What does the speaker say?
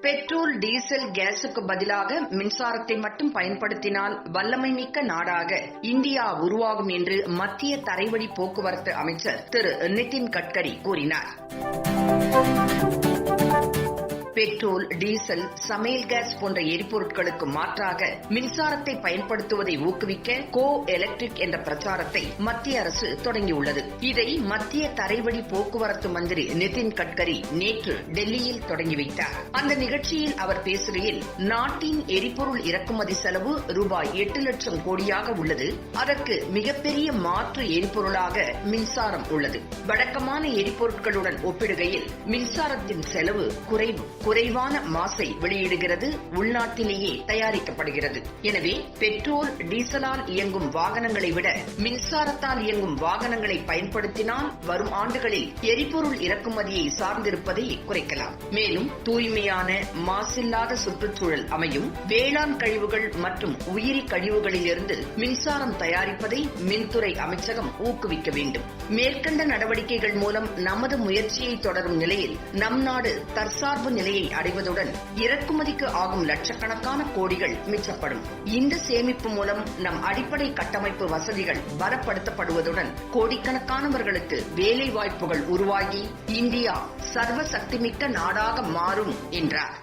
Petrol diesel கேஸுக்கு பதிலாக மின்சாரத்தை மட்டும் பயன்படுத்தினால் வல்லமை மிக்க நாடாக இந்தியா உருவாகும் என்று மத்திய தரைவழி போக்குவரத்து அமைச்சர் திரு நிதின் கட்கரி கூறினார். பெட்ரோல் டீசல் சமையல் கேஸ் போன்ற எரிபொருட்களுக்கு மாற்றாக மின்சாரத்தை பயன்படுத்துவதை ஊக்குவிக்க கோ எலக்ட்ரிக் என்ற பிரச்சாரத்தை மத்திய அரசு தொடங்கியுள்ளது. இதை மத்திய தரைவழி போக்குவரத்து மந்திரி நிதின் கட்கரி நேற்று டெல்லியில் தொடங்கி வைத்தார். அந்த நிகழ்ச்சியில் அவர் பேசுகையில் நாட்டின் எரிபொருள் இறக்குமதி செலவு ரூபாய் எட்டு லட்சம் கோடியாக உள்ளது. அதற்கு மிகப்பெரிய மாற்று எரிபொருளாக மின்சாரம் உள்ளது. வழக்கமான எரிபொருட்களுடன் ஒப்பிடுகையில் மின்சாரத்தின் செலவு குறைவு. குறைவான மாசை வெளியிடுகிறது உள்நாட்டிலேயே தயாரிக்கப்படுகிறது. எனவே பெட்ரோல் டீசலால் இயங்கும் வாகனங்களை விட மின்சாரத்தால் இயங்கும் வாகனங்களை பயன்படுத்தினால் வரும் ஆண்டுகளில் எரிபொருள் இறக்குமதியை சார்ந்திருப்பதை குறைக்கலாம். மேலும் தூய்மையான மாசில்லாத சுற்றுச்சூழல் அமையும் வேளாண் கழிவுகள் மற்றும் உயிரி கழிவுகளிலிருந்து மின்சாரம் தயாரிப்பதை மின்துறை அமைச்சகம் ஊக்குவிக்க வேண்டும். மேற்கண்ட நடவடிக்கைகள் மூலம் நமது முயற்சியை தொடரும் நிலையில் நம் நாடு தற்சார்பு நிலை நிலையை அடைவதுடன் இறக்குமதிக்கு ஆகும் லட்சக்கணக்கான கோடிகள் மிச்சப்படும். இந்த சேமிப்பு மூலம் நம் அடிப்படை கட்டமைப்பு வசதிகள் பலப்படுத்தப்படுவதுடன் கோடிக்கணக்கானவர்களுக்கு வேலை வாய்ப்புகள் உருவாகி இந்தியா சர்வ சக்திமிக்க நாடாக மாறும் என்றார்.